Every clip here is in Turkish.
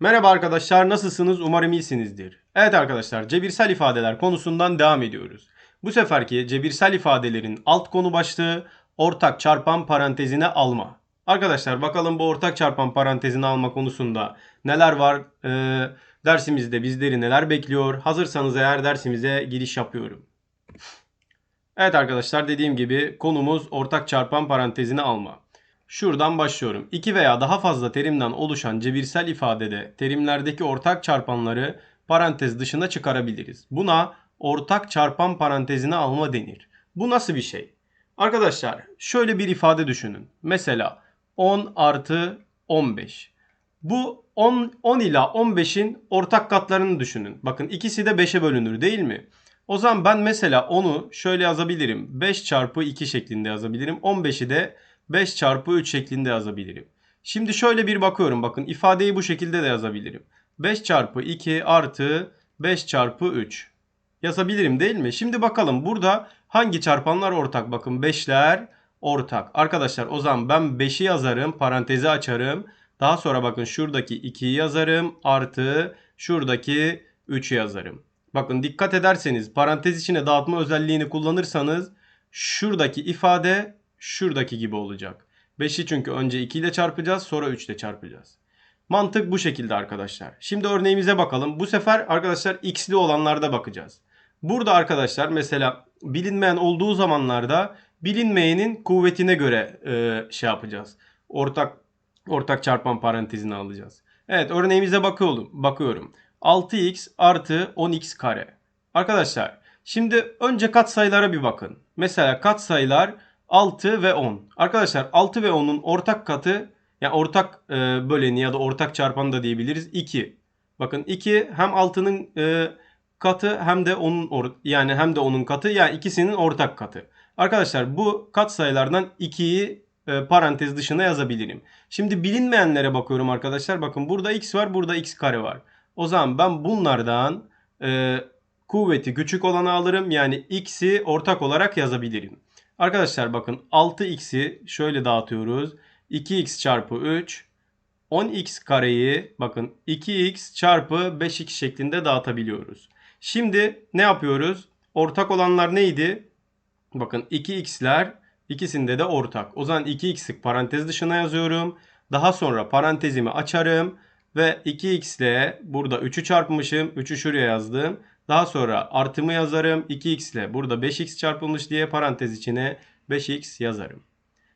Merhaba arkadaşlar nasılsınız? Umarım iyisinizdir. Evet arkadaşlar cebirsel ifadeler konusundan devam ediyoruz. Bu seferki cebirsel ifadelerin alt konu başlığı ortak çarpan parantezine alma. Arkadaşlar bakalım bu ortak çarpan parantezine alma konusunda neler var? Ee, dersimizde bizleri neler bekliyor? Hazırsanız eğer dersimize giriş yapıyorum. Evet arkadaşlar dediğim gibi konumuz ortak çarpan parantezine alma. Şuradan başlıyorum. İki veya daha fazla terimden oluşan cebirsel ifadede terimlerdeki ortak çarpanları parantez dışına çıkarabiliriz. Buna ortak çarpan parantezine alma denir. Bu nasıl bir şey? Arkadaşlar şöyle bir ifade düşünün. Mesela 10 artı 15. Bu 10, 10 ila 15'in ortak katlarını düşünün. Bakın ikisi de 5'e bölünür değil mi? O zaman ben mesela 10'u şöyle yazabilirim. 5 çarpı 2 şeklinde yazabilirim. 15'i de 5 çarpı 3 şeklinde yazabilirim. Şimdi şöyle bir bakıyorum. Bakın ifadeyi bu şekilde de yazabilirim. 5 çarpı 2 artı 5 çarpı 3 yazabilirim değil mi? Şimdi bakalım burada hangi çarpanlar ortak? Bakın 5'ler ortak. Arkadaşlar o zaman ben 5'i yazarım. Parantezi açarım. Daha sonra bakın şuradaki 2'yi yazarım. Artı şuradaki 3'ü yazarım. Bakın dikkat ederseniz parantez içine dağıtma özelliğini kullanırsanız şuradaki ifade şuradaki gibi olacak. 5'i çünkü önce 2 ile çarpacağız sonra 3 ile çarpacağız. Mantık bu şekilde arkadaşlar. Şimdi örneğimize bakalım. Bu sefer arkadaşlar x'li olanlarda bakacağız. Burada arkadaşlar mesela bilinmeyen olduğu zamanlarda bilinmeyenin kuvvetine göre e, şey yapacağız. Ortak ortak çarpan parantezini alacağız. Evet örneğimize bakıyorum. bakıyorum. 6x artı 10x kare. Arkadaşlar şimdi önce katsayılara bir bakın. Mesela katsayılar 6 ve 10. Arkadaşlar 6 ve 10'un ortak katı yani ortak e, böleni ya da ortak çarpanı da diyebiliriz 2. Bakın 2 hem 6'nın e, katı hem de onun yani hem de onun katı yani ikisinin ortak katı. Arkadaşlar bu katsayılardan 2'yi e, parantez dışına yazabilirim. Şimdi bilinmeyenlere bakıyorum arkadaşlar. Bakın burada x var, burada x kare var. O zaman ben bunlardan e, kuvveti küçük olanı alırım. Yani x'i ortak olarak yazabilirim. Arkadaşlar bakın 6x'i şöyle dağıtıyoruz. 2x çarpı 3 10x kareyi bakın 2x çarpı 5x şeklinde dağıtabiliyoruz. Şimdi ne yapıyoruz? Ortak olanlar neydi? Bakın 2x'ler ikisinde de ortak. O zaman 2x'i parantez dışına yazıyorum. Daha sonra parantezimi açarım ve 2x ile burada 3'ü çarpmışım. 3'ü şuraya yazdım. Daha sonra artımı yazarım. 2x ile burada 5x çarpılmış diye parantez içine 5x yazarım.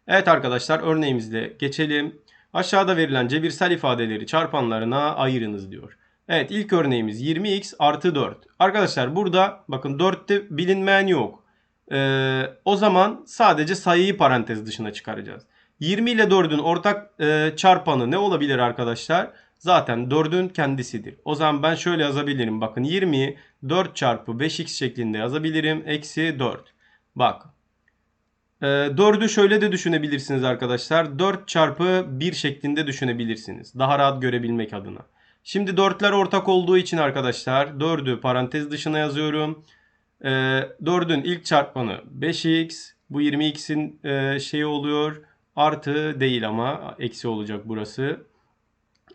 Evet arkadaşlar örneğimizle geçelim. Aşağıda verilen cebirsel ifadeleri çarpanlarına ayırınız diyor. Evet ilk örneğimiz 20x artı 4. Arkadaşlar burada bakın 4'te bilinmeyen yok. Ee, o zaman sadece sayıyı parantez dışına çıkaracağız. 20 ile 4'ün ortak e, çarpanı ne olabilir arkadaşlar? Zaten 4'ün kendisidir. O zaman ben şöyle yazabilirim. Bakın 20'yi 4 çarpı 5x şeklinde yazabilirim. Eksi 4. Bak. E, 4'ü şöyle de düşünebilirsiniz arkadaşlar. 4 çarpı 1 şeklinde düşünebilirsiniz. Daha rahat görebilmek adına. Şimdi 4'ler ortak olduğu için arkadaşlar 4'ü parantez dışına yazıyorum. E, 4'ün ilk çarpanı 5x. Bu 20x'in e, şeyi oluyor. Artı değil ama eksi olacak burası.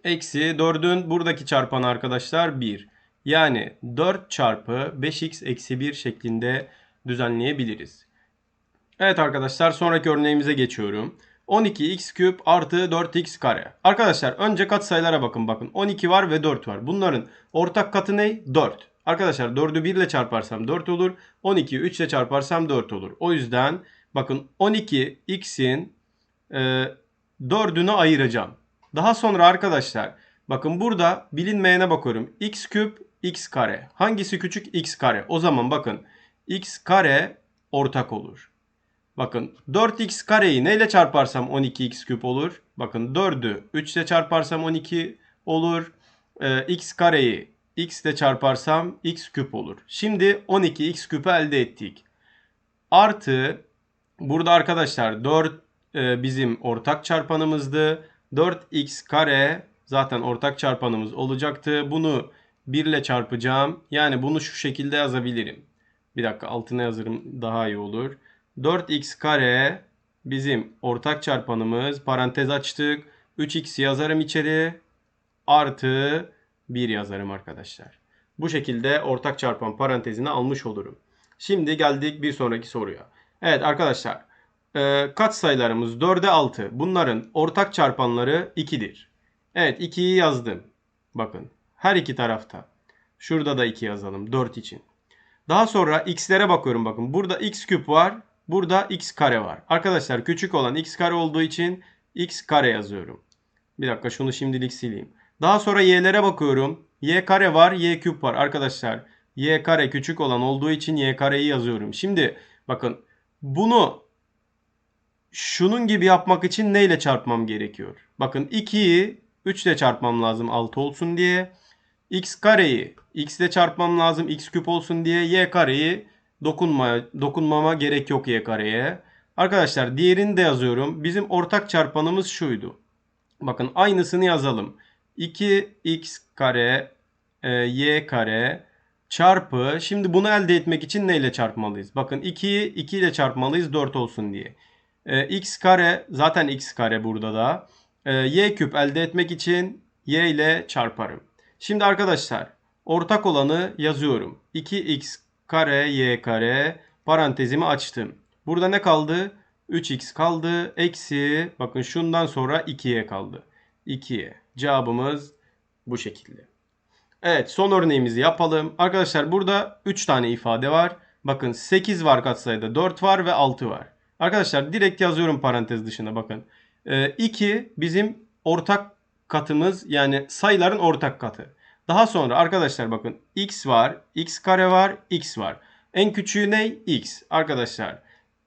Eksi 4'ün buradaki çarpanı arkadaşlar 1. Yani 4 çarpı 5x eksi 1 şeklinde düzenleyebiliriz. Evet arkadaşlar sonraki örneğimize geçiyorum. 12x küp artı 4x kare. Arkadaşlar önce katsayılara bakın bakın. 12 var ve 4 var. Bunların ortak katı ne? 4. Arkadaşlar 4'ü 1 ile çarparsam 4 olur. 12'yi 3 ile çarparsam 4 olur. O yüzden bakın 12x'in e, 4'ünü ayıracağım. Daha sonra arkadaşlar bakın burada bilinmeyene bakıyorum. x küp x kare. Hangisi küçük x kare? O zaman bakın x kare ortak olur. Bakın 4x kareyi neyle çarparsam 12x küp olur. Bakın 4'ü 3 ile çarparsam 12 olur. Ee, x kareyi x ile çarparsam x küp olur. Şimdi 12x küpü elde ettik. Artı burada arkadaşlar 4 e, bizim ortak çarpanımızdı. 4x kare zaten ortak çarpanımız olacaktı. Bunu 1 ile çarpacağım. Yani bunu şu şekilde yazabilirim. Bir dakika altına yazarım daha iyi olur. 4x kare bizim ortak çarpanımız. Parantez açtık. 3x yazarım içeri. artı 1 yazarım arkadaşlar. Bu şekilde ortak çarpan parantezini almış olurum. Şimdi geldik bir sonraki soruya. Evet arkadaşlar e, katsayılarımız 4'e 6. Bunların ortak çarpanları 2'dir. Evet 2'yi yazdım. Bakın her iki tarafta. Şurada da 2 yazalım 4 için. Daha sonra x'lere bakıyorum bakın. Burada x küp var. Burada x kare var. Arkadaşlar küçük olan x kare olduğu için x kare yazıyorum. Bir dakika şunu şimdilik sileyim. Daha sonra y'lere bakıyorum. y kare var, y küp var. Arkadaşlar y kare küçük olan olduğu için y kareyi yazıyorum. Şimdi bakın bunu şunun gibi yapmak için neyle çarpmam gerekiyor? Bakın 2'yi 3 ile çarpmam lazım 6 olsun diye. x kareyi x ile çarpmam lazım x küp olsun diye. y kareyi dokunma, dokunmama gerek yok y kareye. Arkadaşlar diğerini de yazıyorum. Bizim ortak çarpanımız şuydu. Bakın aynısını yazalım. 2x kare e, y kare çarpı. Şimdi bunu elde etmek için neyle çarpmalıyız? Bakın 2'yi 2 ile çarpmalıyız 4 olsun diye. E, x kare zaten x kare burada da. E, y küp elde etmek için y ile çarparım. Şimdi arkadaşlar ortak olanı yazıyorum. 2x kare y kare parantezimi açtım. Burada ne kaldı? 3x kaldı. Eksi bakın şundan sonra 2y kaldı. 2y. Cevabımız bu şekilde. Evet son örneğimizi yapalım. Arkadaşlar burada 3 tane ifade var. Bakın 8 var katsayıda 4 var ve 6 var. Arkadaşlar direkt yazıyorum parantez dışına bakın. 2 bizim ortak katımız yani sayıların ortak katı. Daha sonra arkadaşlar bakın x var, x kare var, x var. En küçüğü ne? x. Arkadaşlar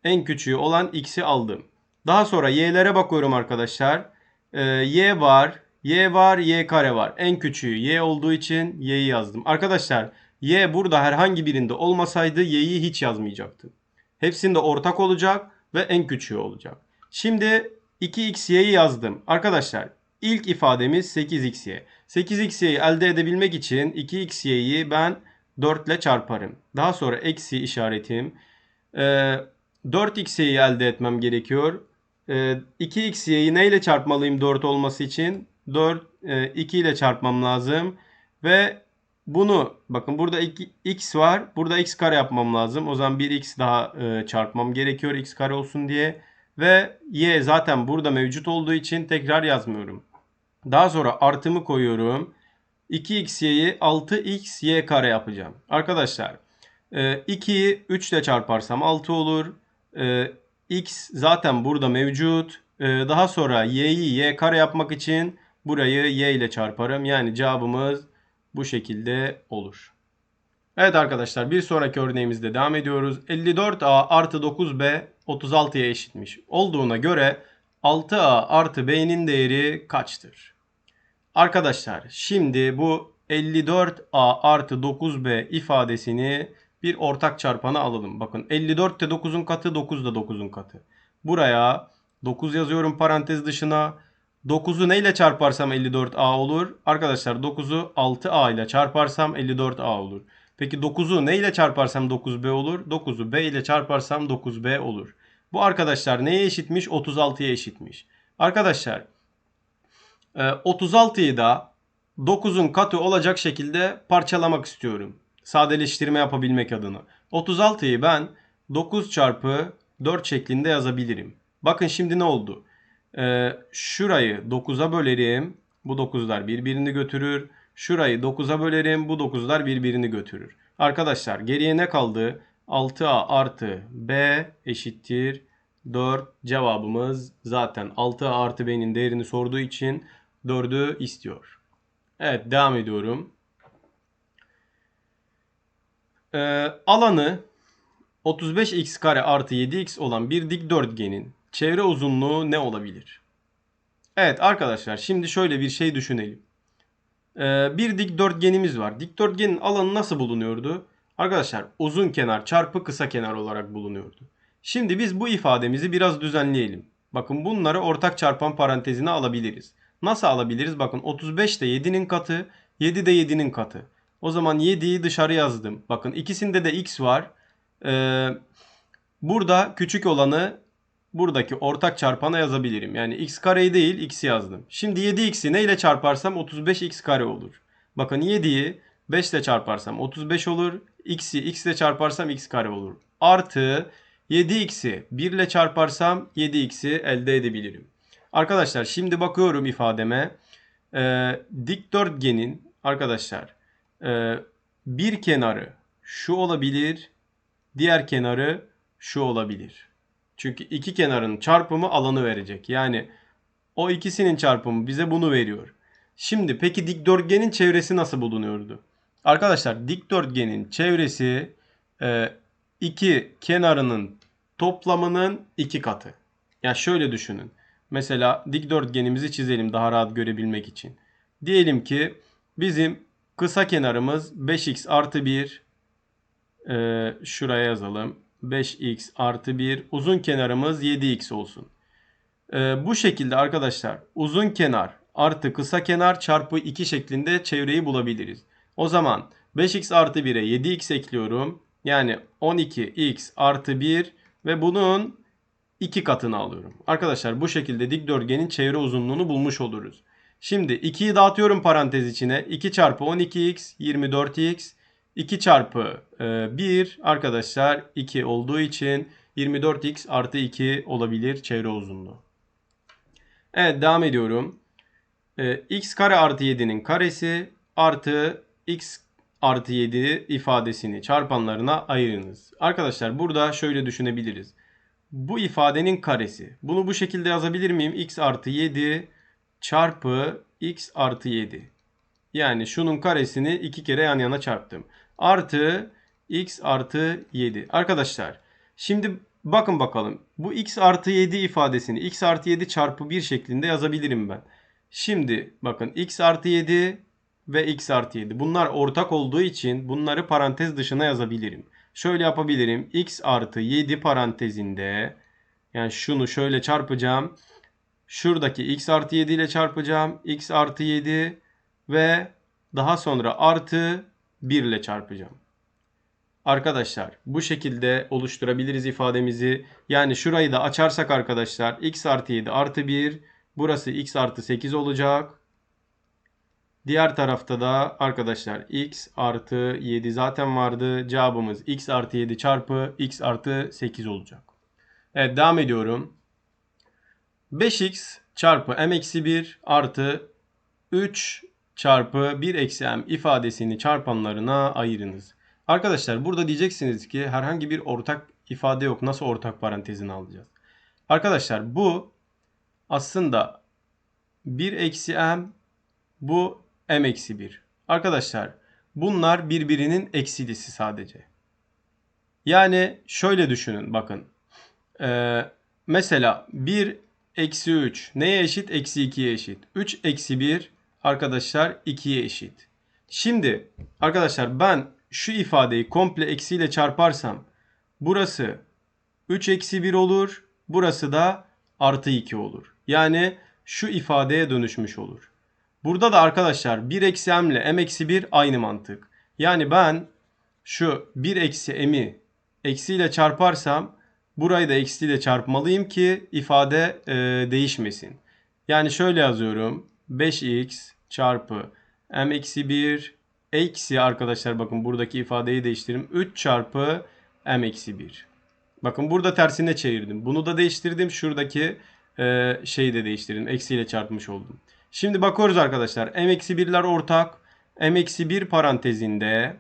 en küçüğü olan x'i aldım. Daha sonra y'lere bakıyorum arkadaşlar. Ee, y var, y var, y kare var. En küçüğü y olduğu için y'yi yazdım. Arkadaşlar y burada herhangi birinde olmasaydı y'yi hiç yazmayacaktım. Hepsinde ortak olacak ve en küçüğü olacak. Şimdi 2xy'yi yazdım. Arkadaşlar ilk ifademiz 8xy. 8xy'yi elde edebilmek için 2xy'yi ben 4 ile çarparım. Daha sonra eksi işaretim. Ee, 4xy'yi elde etmem gerekiyor. Ee, 2xy'yi neyle çarpmalıyım 4 olması için? 4 e, 2 ile çarpmam lazım. Ve bunu bakın burada 2, x var. Burada x kare yapmam lazım. O zaman 1x daha e, çarpmam gerekiyor x kare olsun diye. Ve y zaten burada mevcut olduğu için tekrar yazmıyorum. Daha sonra artımı koyuyorum. 2xy'yi 6xy kare yapacağım. Arkadaşlar 2'yi 3 ile çarparsam 6 olur. E, x zaten burada mevcut. E, daha sonra y'yi y kare yapmak için burayı y ile çarparım. Yani cevabımız bu şekilde olur. Evet arkadaşlar bir sonraki örneğimizde devam ediyoruz. 54a artı 9b 36'ya eşitmiş. Olduğuna göre 6a artı b'nin değeri kaçtır? Arkadaşlar şimdi bu 54a artı 9b ifadesini bir ortak çarpana alalım. Bakın 54 de 9'un katı 9 da 9'un katı. Buraya 9 yazıyorum parantez dışına. 9'u neyle çarparsam 54a olur? Arkadaşlar 9'u 6a ile çarparsam 54a olur. Peki 9'u neyle çarparsam 9b olur? 9'u b ile çarparsam 9b olur. Bu arkadaşlar neye eşitmiş? 36'ya eşitmiş. Arkadaşlar 36'yı e, da 9'un katı olacak şekilde parçalamak istiyorum. Sadeleştirme yapabilmek adına. 36'yı ben 9 çarpı 4 şeklinde yazabilirim. Bakın şimdi ne oldu? Ee, şurayı 9'a bölerim. Bu 9'lar birbirini götürür. Şurayı 9'a bölerim. Bu 9'lar birbirini götürür. Arkadaşlar geriye ne kaldı? 6a artı b eşittir 4. Cevabımız zaten 6a artı b'nin değerini sorduğu için 4'ü istiyor. Evet devam ediyorum. Ee, alanı 35x kare artı 7x olan bir dikdörtgenin çevre uzunluğu ne olabilir? Evet arkadaşlar şimdi şöyle bir şey düşünelim. Ee, bir dikdörtgenimiz var. Dikdörtgenin alanı nasıl bulunuyordu? Arkadaşlar uzun kenar çarpı kısa kenar olarak bulunuyordu. Şimdi biz bu ifademizi biraz düzenleyelim. Bakın bunları ortak çarpan parantezine alabiliriz. Nasıl alabiliriz? Bakın 35 de 7'nin katı, 7 de 7'nin katı. O zaman 7'yi dışarı yazdım. Bakın ikisinde de x var. Ee, burada küçük olanı buradaki ortak çarpana yazabilirim. Yani x kareyi değil x'i yazdım. Şimdi 7x'i ne ile çarparsam 35x kare olur. Bakın 7'yi 5 ile çarparsam 35 olur. x'i x ile çarparsam x kare olur. Artı 7x'i 1 ile çarparsam 7x'i elde edebilirim. Arkadaşlar şimdi bakıyorum ifademe. Ee, dikdörtgenin arkadaşlar e, bir kenarı şu olabilir. Diğer kenarı şu olabilir. Çünkü iki kenarın çarpımı alanı verecek. Yani o ikisinin çarpımı bize bunu veriyor. Şimdi peki dikdörtgenin çevresi nasıl bulunuyordu? Arkadaşlar dikdörtgenin çevresi e, iki kenarının toplamının iki katı. Yani şöyle düşünün. Mesela dikdörtgenimizi çizelim daha rahat görebilmek için. Diyelim ki bizim kısa kenarımız 5x artı 1 e, şuraya yazalım. 5x artı 1 uzun kenarımız 7x olsun. E, bu şekilde arkadaşlar uzun kenar artı kısa kenar çarpı 2 şeklinde çevreyi bulabiliriz. O zaman 5x artı 1'e 7x ekliyorum. Yani 12x artı 1 ve bunun 2 katını alıyorum. Arkadaşlar bu şekilde dikdörtgenin çevre uzunluğunu bulmuş oluruz. Şimdi 2'yi dağıtıyorum parantez içine. 2 çarpı 12x 24x 2 çarpı 1 arkadaşlar 2 olduğu için 24x artı 2 olabilir çevre uzunluğu. Evet devam ediyorum. E, x kare artı 7'nin karesi artı x artı 7 ifadesini çarpanlarına ayırınız. Arkadaşlar burada şöyle düşünebiliriz. Bu ifadenin karesi. Bunu bu şekilde yazabilir miyim? x artı 7 çarpı x artı 7. Yani şunun karesini iki kere yan yana çarptım. Artı x artı 7. Arkadaşlar şimdi bakın bakalım. Bu x artı 7 ifadesini x artı 7 çarpı 1 şeklinde yazabilirim ben. Şimdi bakın x artı 7 ve x artı 7. Bunlar ortak olduğu için bunları parantez dışına yazabilirim. Şöyle yapabilirim. x artı 7 parantezinde yani şunu şöyle çarpacağım. Şuradaki x artı 7 ile çarpacağım. x artı 7 ve daha sonra artı 1 ile çarpacağım. Arkadaşlar bu şekilde oluşturabiliriz ifademizi. Yani şurayı da açarsak arkadaşlar x artı 7 artı 1 burası x artı 8 olacak. Diğer tarafta da arkadaşlar x artı 7 zaten vardı. Cevabımız x artı 7 çarpı x artı 8 olacak. Evet devam ediyorum. 5x çarpı m eksi 1 artı 3 çarpı 1 eksi m ifadesini çarpanlarına ayırınız. Arkadaşlar burada diyeceksiniz ki herhangi bir ortak ifade yok. Nasıl ortak parantezini alacağız? Arkadaşlar bu aslında 1 eksi m bu m eksi 1. Arkadaşlar bunlar birbirinin eksilisi sadece. Yani şöyle düşünün bakın. Ee, mesela 1 eksi 3 neye eşit? Eksi 2'ye eşit. 3 eksi 1 arkadaşlar 2'ye eşit. Şimdi arkadaşlar ben şu ifadeyi komple eksiyle çarparsam burası 3 eksi 1 olur. Burası da artı 2 olur. Yani şu ifadeye dönüşmüş olur. Burada da arkadaşlar 1 eksi m ile m eksi 1 aynı mantık. Yani ben şu 1 eksi m'i eksiyle çarparsam burayı da eksiyle çarpmalıyım ki ifade e, değişmesin. Yani şöyle yazıyorum. 5x çarpı m eksi 1 eksi arkadaşlar bakın buradaki ifadeyi değiştirdim. 3 çarpı m eksi 1. Bakın burada tersine çevirdim. Bunu da değiştirdim. Şuradaki e, şeyi de değiştirdim. Eksiyle çarpmış oldum. Şimdi bakıyoruz arkadaşlar. m-1'ler ortak. m-1 parantezinde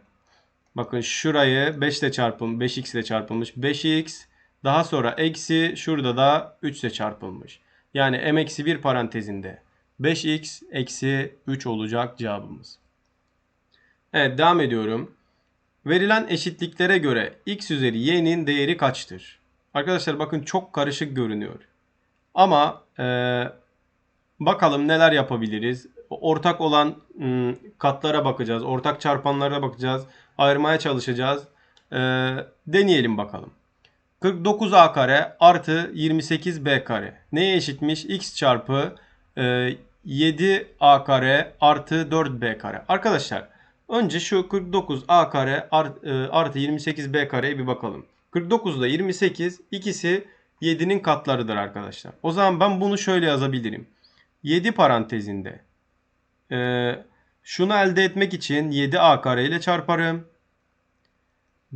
bakın şurayı 5 ile çarpılmış. 5x ile çarpılmış. 5x daha sonra eksi şurada da 3 ile çarpılmış. Yani m-1 parantezinde 5x eksi 3 olacak cevabımız. Evet devam ediyorum. Verilen eşitliklere göre x üzeri y'nin değeri kaçtır? Arkadaşlar bakın çok karışık görünüyor. Ama eee Bakalım neler yapabiliriz. Ortak olan ım, katlara bakacağız. Ortak çarpanlara bakacağız. Ayırmaya çalışacağız. Ee, deneyelim bakalım. 49a kare artı 28b kare. Neye eşitmiş? x çarpı e, 7a kare artı 4b kare. Arkadaşlar önce şu 49a kare e, artı 28b kareye bir bakalım. 49 ile 28 ikisi 7'nin katlarıdır arkadaşlar. O zaman ben bunu şöyle yazabilirim. 7 parantezinde ee, şunu elde etmek için 7a kare ile çarparım.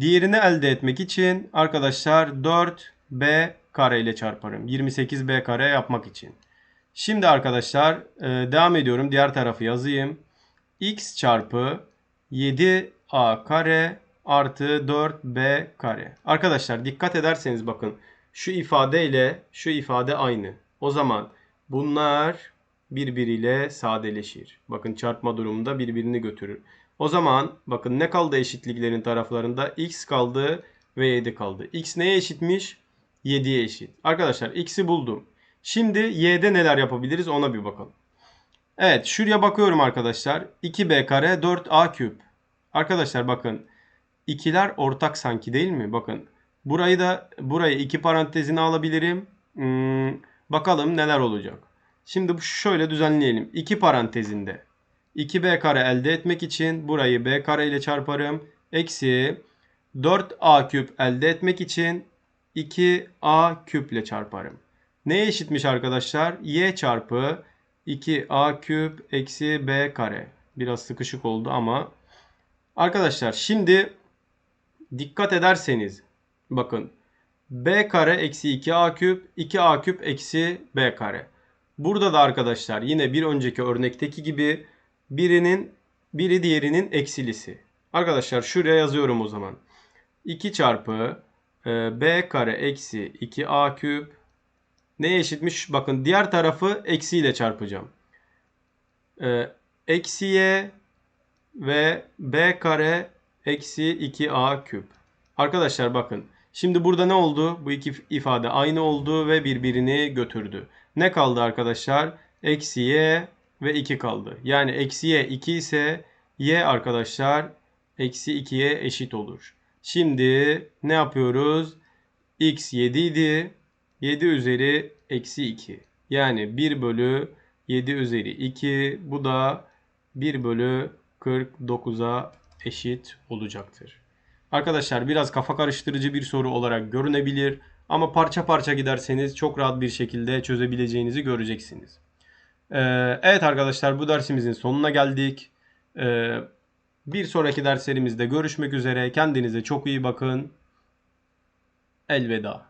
Diğerini elde etmek için arkadaşlar 4b kare ile çarparım. 28b kare yapmak için. Şimdi arkadaşlar e, devam ediyorum. Diğer tarafı yazayım. x çarpı 7a kare artı 4b kare. Arkadaşlar dikkat ederseniz bakın şu ifade ile şu ifade aynı. O zaman bunlar birbiriyle sadeleşir. Bakın çarpma durumunda birbirini götürür. O zaman bakın ne kaldı eşitliklerin taraflarında? x kaldı ve 7 kaldı. x neye eşitmiş? 7'ye eşit. Arkadaşlar x'i buldum. Şimdi y'de neler yapabiliriz ona bir bakalım. Evet şuraya bakıyorum arkadaşlar. 2b kare 4a küp. Arkadaşlar bakın ikiler ortak sanki değil mi? Bakın burayı da burayı iki parantezine alabilirim. Hmm, bakalım neler olacak. Şimdi şöyle düzenleyelim. 2 parantezinde 2b kare elde etmek için burayı b kare ile çarparım. Eksi 4a küp elde etmek için 2a küp ile çarparım. Neye eşitmiş arkadaşlar? y çarpı 2a küp eksi b kare. Biraz sıkışık oldu ama. Arkadaşlar şimdi dikkat ederseniz bakın b kare eksi 2a küp 2a küp eksi b kare. Burada da arkadaşlar yine bir önceki örnekteki gibi birinin biri diğerinin eksilisi. Arkadaşlar şuraya yazıyorum o zaman. 2 çarpı e, b kare eksi 2a küp neye eşitmiş? Bakın diğer tarafı eksiyle çarpacağım. E, eksi y ve b kare eksi 2a küp. Arkadaşlar bakın. Şimdi burada ne oldu? Bu iki ifade aynı oldu ve birbirini götürdü. Ne kaldı arkadaşlar? Eksi y ve 2 kaldı. Yani eksi y 2 ise y arkadaşlar eksi 2'ye eşit olur. Şimdi ne yapıyoruz? x 7 idi. 7 üzeri eksi 2. Yani 1 bölü 7 üzeri 2. Bu da 1 bölü 49'a eşit olacaktır. Arkadaşlar biraz kafa karıştırıcı bir soru olarak görünebilir. Ama parça parça giderseniz çok rahat bir şekilde çözebileceğinizi göreceksiniz. Ee, evet arkadaşlar bu dersimizin sonuna geldik. Ee, bir sonraki derslerimizde görüşmek üzere. Kendinize çok iyi bakın. Elveda.